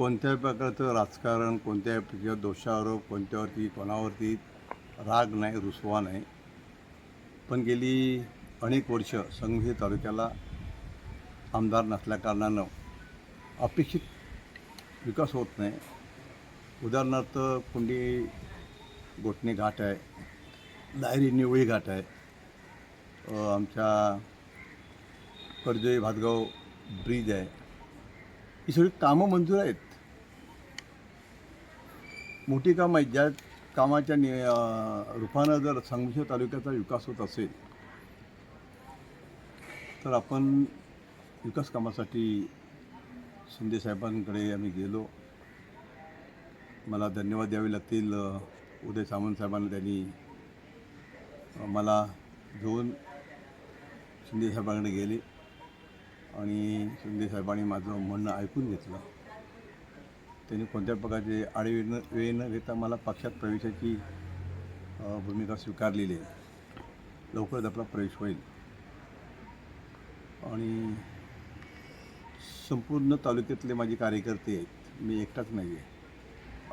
कोणत्याही प्रकारचं राजकारण कोणत्याही प्रकारच्या दोषारोप कोणत्यावरती कोणावरती राग नाही रुसवा नाही. पण गेली अनेक वर्ष संघी तालुक्याला आमदार नसल्याकारणानं अपेक्षित विकास होत नाही. उदाहरणार्थ कुंडी गोटणे घाट आहे दायरी निवळी घाट आहे. आमच्या कर्जई भातगाव ब्रिज आहे. ही सगळी कामं मंजूर आहेत. मोठी कामं आहेत. ज्या कामाच्या नि रूपानं जर संगमेश्वर तालुक्याचा विकास होत असेल तर आपण विकास कामासाठी शिंदे साहेबांकडे आम्ही गेलो. मला धन्यवाद द्यावे लागतील. उदय सामंत साहेबांना त्यांनी मला घेऊन शिंदे साहेबांकडे गेले. आणि शिंदे साहेबांनी माझं म्हणणं ऐकून घेतलं. त्यांनी कोणत्या प्रकारचे आडवे न वेळ न घेता मला पक्षात प्रवेशाची भूमिका स्वीकारलेली आहे. लवकरच आपला प्रवेश होईल. आणि संपूर्ण तालुक्यातले माझे कार्यकर्ते आहेत. मी एकटाच नाही आहे.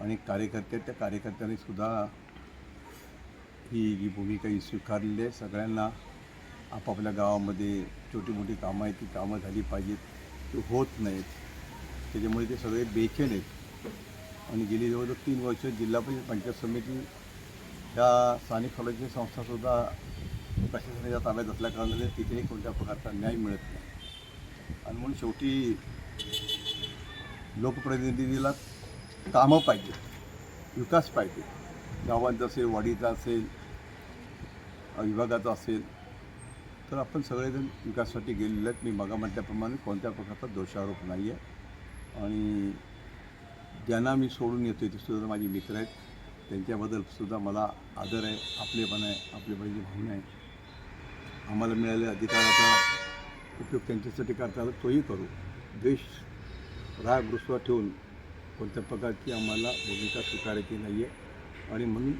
आणि कार्यकर्ते त्या कार्यकर्त्यांनी सुद्धा ही जी भूमिका ही स्वीकारलेली आहे. सगळ्यांना आपापल्या गावामध्ये छोटी मोठी कामं आहेत ती कामं झाली पाहिजेत. ती होत नाहीत. त्याच्यामुळे ते सगळे बेचैन आहेत. आणि गेली जवळजवळ तीन वर्ष जिल्हा परिषद पंचायत समिती ह्या स्थानिक स्वराज्य संस्थासुद्धा प्रशासनाच्या ताब्यात असल्याकारणाने तिथेही कोणत्या प्रकारचा न्याय मिळत नाही. आणि म्हणून शेवटी लोकप्रतिनिधीला कामं पाहिजे विकास पाहिजे. गावांचा असेल वाडीचा असेल विभागाचा असेल तर आपण सगळेजण विकासासाठी गेलेले आहेत मी मगा म्हटल्याप्रमाणे कोणत्या प्रकारचा दोषारोप नाही आहे आणि ज्यांना मी सोडून येतो ते सुद्धा माझे मित्र आहेत. त्यांच्याबद्दल सुद्धा मला आदर आहे आपलेपण आहे आपले पाहिजे भावना आहे. आम्हाला मिळालेल्या अधिकाराचा उपयोग त्यांच्यासाठी करता आला तोही करू. देश राग रुसवा ठेवून कोणत्या प्रकारची आम्हाला भूमिका स्वीकारायची नाही आहे आणि म्हणून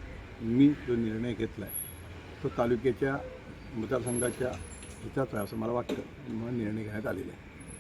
मी जो निर्णय घेतला आहे तो तालुक्याच्या मतदारसंघाच्या हिताचा आहे असं मला वाटतं. म्हणून निर्णय घेण्यात आलेला आहे.